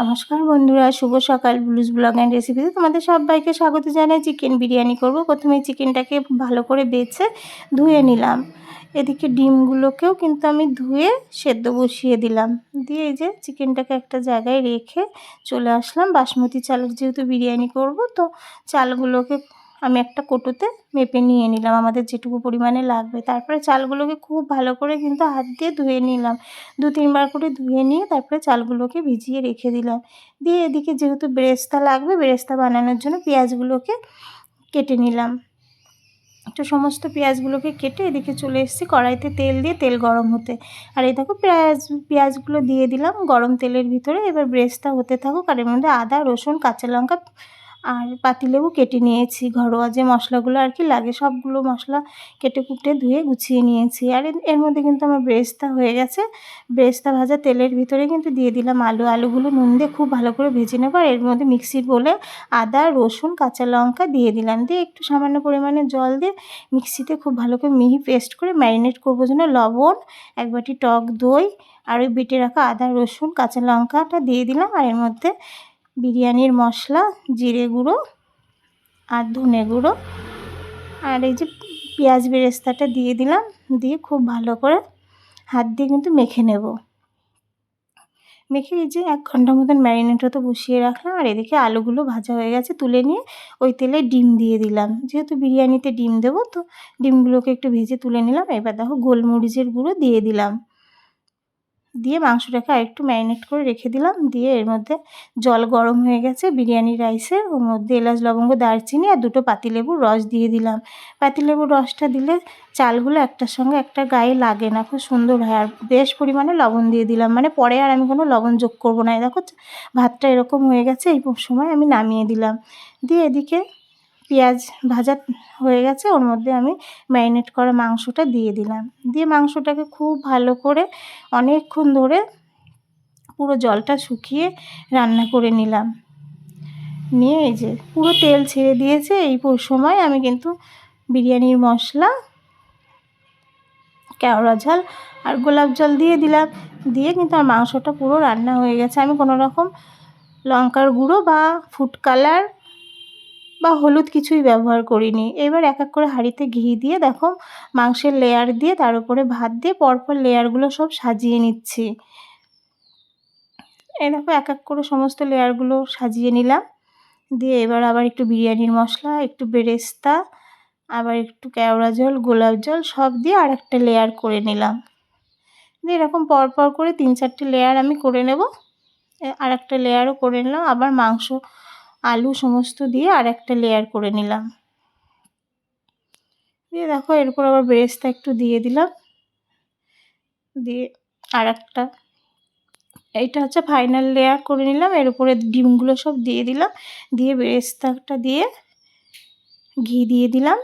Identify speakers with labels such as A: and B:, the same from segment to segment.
A: নমস্কার বন্ধুরা, শুভ সকাল। ব্লুজ ব্লগ অ্যান্ড রেসিপিতে তোমাদের সবাইকে স্বাগত জানাই। চিকেন বিরিয়ানি করব। প্রথমে চিকেনটাকে ভালো করে বেছে ধুয়ে নিলাম। এদিকে ডিমগুলোকেও কিন্তু আমি ধুয়ে সেদ্ধ বসিয়ে দিলাম। দিয়ে এই যে চিকেনটাকে একটা জায়গায় রেখে চলে আসলাম। বাসমতি চালের যেহেতু বিরিয়ানি করব, তো চালগুলোকে আমি একটা কোটোতে মেপে নিয়ে নিলাম আমাদের যেটুকু পরিমাণে লাগবে। তারপরে চালগুলোকে খুব ভালো করে কিন্তু হাত দিয়ে ধুয়ে নিলাম। দু, তিনবার করে ধুয়ে নিয়ে তারপরে চালগুলোকে ভিজিয়ে রেখে দিলাম। দিয়ে এদিকে যেহেতু বেরেস্তা লাগবে, বেরেস্তা বানানোর জন্য পেঁয়াজগুলোকে কেটে নিলাম। তো সমস্ত পেঁয়াজগুলোকে কেটে এদিকে চলে এসেছি কড়াইতে তেল দিয়ে, তেল গরম হতে। আর এই দেখো পেঁয়াজ, পেঁয়াজগুলো দিয়ে দিলাম গরম তেলের ভিতরে। এবার ব্রেস্তা হতে থাকুক আর এর মধ্যে আদা, রসুন, কাঁচা লঙ্কা আর পাতিলেবু কেটে নিয়েছি, ঘরোয়া যে মশলাগুলো আর কি লাগে সবগুলো মশলা কেটে কুটে ধুয়ে গুছিয়ে নিয়েছি। আর এর মধ্যে কিন্তু আমার ব্রেস্তা হয়ে গেছে। ব্রেস্তা ভাজা তেলের ভিতরে কিন্তু দিয়ে দিলাম আলু। আলুগুলো নুন দিয়ে খুব ভালো করে ভেজে নেব। আর এর মধ্যে মিক্সির বলে আদা, রসুন, কাঁচা লঙ্কা দিয়ে দিলাম। দিয়ে একটু সামান্য পরিমাণে জল দিয়ে মিক্সিতে খুব ভালো করে মিহি পেস্ট করে ম্যারিনেট করব জন্য লবণ, এক বাটি টক দই আর ওই বেটে রাখা আদা, রসুন, কাঁচা লঙ্কাটা দিয়ে দিলাম। আর এর মধ্যে বিরিয়ানির মশলা, জিরে গুঁড়ো আর ধনে গুঁড়ো। আর এই যে পেঁয়াজ বেরেস্তাটা দিয়ে দিলাম, দিয়ে খুব ভালো করে হাত দিয়ে কিন্তু মেখে নেব। মেখে এই যে এক ঘণ্টা মতন ম্যারিনেট হতে বসিয়ে রাখলাম, আর এদিকে আলুগুলো ভাজা হয়ে গেছে, তুলে নিয়ে ওই তেলে ডিম দিয়ে দিলাম। যেহেতু বিরিয়ানিতে ডিম দেবো, তো ডিমগুলোকে একটু ভেজে তুলে নিলাম। এবার দেখো গোলমরিচের গুঁড়ো দিয়ে দিলাম। দিয়ে মাংসটাকে আরেকটু ম্যারিনেট করে রেখে দিলাম। দিয়ে এর মধ্যে জল গরম হয়ে গেছে, বিরিয়ানি, রাইসে। ওর মধ্যে এলাচ, লবঙ্গ, দারচিনি আর দুটো পাতিলেবুর রস দিয়ে দিলাম। পাতিলেবুর রসটা দিলে চালগুলো একটার সঙ্গে একটা গায়ে লাগে না, খুব সুন্দর হয়। আর বেশ পরিমাণে লবণ দিয়ে দিলাম। মানে পরে আর আমি কোনো লবণ যোগ করব না। দেখো, ভাতটা এরকম হয়ে গেছে, এই সময় আমি নামিয়ে দিলাম। দিয়ে এদিকে পেঁয়াজ ভাজা হয়ে গেছে, ওর মধ্যে আমি ম্যারিনেট করা মাংসটা দিয়ে দিলাম। দিয়ে মাংসটাকে খুব ভালো করে অনেকক্ষণ ধরে পুরো জলটা শুকিয়ে রান্না করে নিলাম। নিয়ে এই যে পুরো তেল ছেড়ে দিয়েছে, এই সময় আমি কিন্তু বিরিয়ানির মশলা, কেওড়া ঝাল আর গোলাপ জল দিয়ে দিলাম। দিয়ে কিন্তু আমার মাংসটা পুরো রান্না হয়ে গেছে। আমি কোনো রকম লঙ্কার গুঁড়ো বা ফুড কালার বা হলুদ কিছুই ব্যবহার করিনি। এবার এক এক করে হাঁড়িতে ঘি দিয়ে দেখো, মাংসের লেয়ার দিয়ে তার উপরে ভাত দিয়ে পরপর লেয়ারগুলো সব সাজিয়ে নিচ্ছি। এই দেখো, এক এক করে সমস্ত লেয়ারগুলো সাজিয়ে নিলাম। দিয়ে এবার আবার একটু বিরিয়ানির মশলা, একটু বেরেস্তা, আবার একটু কেওড়া জল, গোলাপ জল, সব দিয়ে আর একটা লেয়ার করে নিলাম। দিয়ে এরকম পরপর করে তিন চারটে লেয়ার আমি করে নেব। আর একটা লেয়ারও করে নিলাম। আবার মাংস আলু সমস্ত দিয়ে আর একটা লেয়ার করে নিলাম। দিয়ে দেখো, এরপর আবার ব্রেস্তা একটু দিয়ে দিলাম। দিয়ে আর একটা এইটা হচ্ছে ফাইনাল লেয়ার করে নিলাম। এর উপরে ডিমগুলো সব দিয়ে দিলাম। দিয়ে বেরেস্তাটা দিয়ে ঘি দিয়ে দিলাম।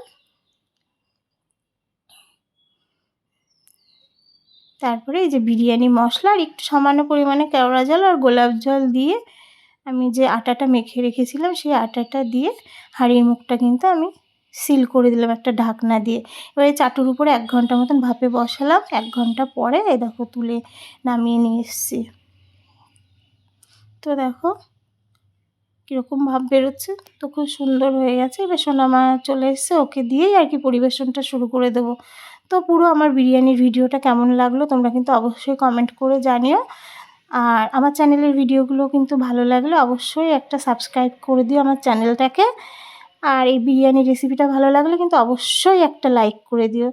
A: তারপরে এই যে বিরিয়ানি মশলা আর একটু সামান্য পরিমাণে কেওড়া জল আর গোলাপ জল দিয়ে আমি যে আটাটা মেখে রেখেছিলাম, সেই আটাটা দিয়ে হাঁড়ির মুখটা কিন্তু আমি সিল করে দিলাম একটা ঢাকনা দিয়ে। এবারে চাটুর উপরে এক ঘণ্টা মতন ভাপে বসালাম। এক ঘণ্টা পরে এই দেখো তুলে নামিয়ে নিয়ে এসছি। তো দেখো কীরকম ভাব বেরোচ্ছে। তো খুব সুন্দর হয়ে গেছে। এবার সোনামা চলে এসছে। ওকে দিয়েই আর কি পরিবেশনটা শুরু করে দেবো। তো পুরো আমার বিরিয়ানির ভিডিওটা কেমন লাগল তোমরা কিন্তু অবশ্যই কমেন্ট করে জানিও। আর আমার চ্যানেলের ভিডিওগুলো কিন্তু ভালো লাগলে অবশ্যই একটা সাবস্ক্রাইব করে দিও আমার চ্যানেলটাকে আর এই বিরিয়ানি রেসিপিটা ভালো লাগলে কিন্তু অবশ্যই একটা লাইক করে দিও।